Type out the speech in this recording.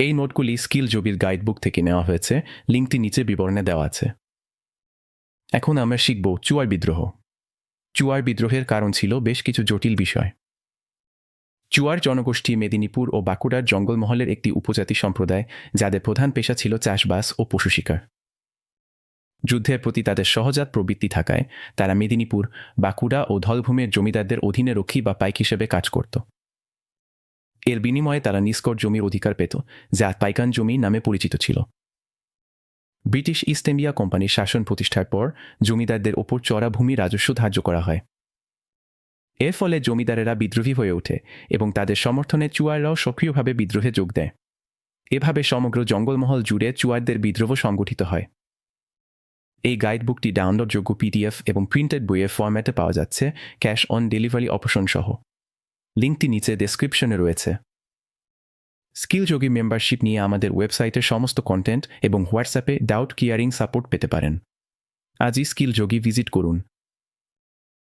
এই নোটগুলি স্কিল জবির গাইডবুক থেকে নেওয়া হয়েছে। লিঙ্কটি নিচে বিবরণে দেওয়া আছে। এখন আমরা শিখব চুয়ার বিদ্রোহ। চুয়ার বিদ্রোহের কারণ ছিল বেশ কিছু জটিল বিষয়। চুয়ার জনগোষ্ঠী মেদিনীপুর ও বাঁকুড়ার জঙ্গলমহলের একটি উপজাতি সম্প্রদায়, যাদের প্রধান পেশা ছিল চাষবাস ও পশু শিকার। যুদ্ধের প্রতি তাদের সহজাত প্রবৃত্তি থাকায় তারা মেদিনীপুর, বাঁকুড়া ও ধলভূমের জমিদারদের অধীনে রক্ষী বা পাইক হিসেবে কাজ করত। এর বিনিময়ে তারা নিষ্কর জমির অধিকার পেত, যা পাইকান জমি নামে পরিচিত ছিল। ব্রিটিশ ইস্ট ইন্ডিয়া কোম্পানির শাসন প্রতিষ্ঠার পর জমিদারদের ওপর চড়া ভূমি রাজস্ব ধার্য করা হয়। এর ফলে জমিদারেরা বিদ্রোহী হয়ে ওঠে এবং তাদের সমর্থনে চুয়াররাও সক্রিয়ভাবে বিদ্রোহে যোগ দেয়। এভাবে সমগ্র জঙ্গলমহল জুড়ে চুয়ারদের বিদ্রোহ সংগঠিত হয়। এই গাইডবুকটি ডাউনলোডযোগ্য পিডিএফ এবং প্রিন্টেড বইয়ের ফরম্যাটে পাওয়া যাচ্ছে ক্যাশ অন ডেলিভারি অপশন সহ লিঙ্কটি নিচে ডেসক্রিপশনে রয়েছে। স্কিল যোগী মেম্বারশিপ নিয়ে আমাদের ওয়েবসাইটে সমস্ত কন্টেন্ট এবং হোয়াটসঅ্যাপে ডাউট কিয়ারিং সাপোর্ট পেতে পারেন। আজই স্কিল যোগী ভিজিট করুন।